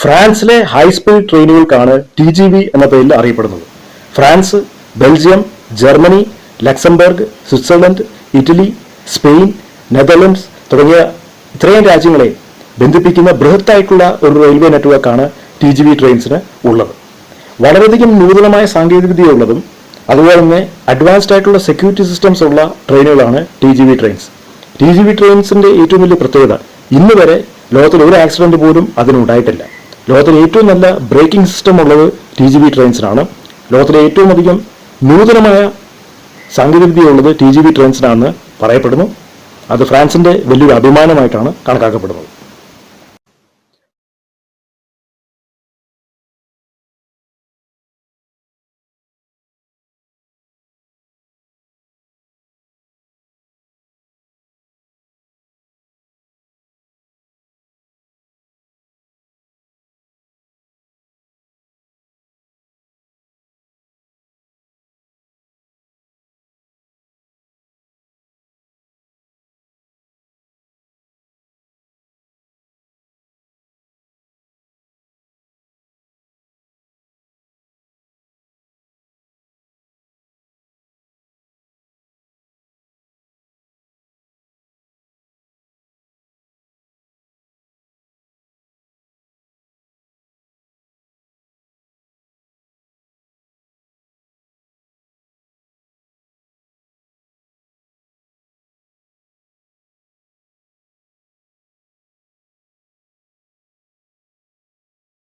ഫ്രാൻസിലെ ഹൈസ്പീഡ് ട്രെയിനുകൾക്കാണ് T G V എന്ന പേരിൽ അറിയപ്പെടുന്നത്. France Belgium Germany Luxembourg Switzerland Italy Spain Netherlands തുടങ്ങിയ ഇത്രയും രാജ്യങ്ങളെ ബന്ധിപ്പിക്കുന്ന ബൃഹത്തായിട്ടുള്ള ഒരു റെയിൽവേ നെറ്റ്വർക്കാണ് ടി ജി വി ട്രെയിൻസിന് ഉള്ളത്. വളരെയധികം നൂതനമായ സാങ്കേതികവിദ്യയുള്ളതും അതുപോലെ തന്നെ അഡ്വാൻസ്ഡ് ആയിട്ടുള്ള സെക്യൂരിറ്റി സിസ്റ്റംസ് ഉള്ള ട്രെയിനുകളാണ് T G V trains T G V ട്രെയിൻസിന്റെ ഏറ്റവും വലിയ പ്രത്യേകത ഇന്ന് വരെ ലോകത്തിൽ ഒരു ആക്സിഡന്റ് പോലും അതിനുണ്ടായിട്ടില്ല. ലോകത്തിലെ ഏറ്റവും നല്ല ബ്രേക്കിംഗ് സിസ്റ്റം ഉള്ളത് ടി ജി ബി ട്രെയിൻസിനാണ് ലോകത്തിലെ ഏറ്റവും അധികം നൂതനമായ സാങ്കേതികവിദ്യ ഉള്ളത് ടി ജി ബി ട്രെയിൻസിനാണെന്ന് പറയപ്പെടുന്നു. അത് ഫ്രാൻസിന്റെ വലിയൊരു അഭിമാനമായിട്ടാണ് കണക്കാക്കപ്പെടുന്നത്.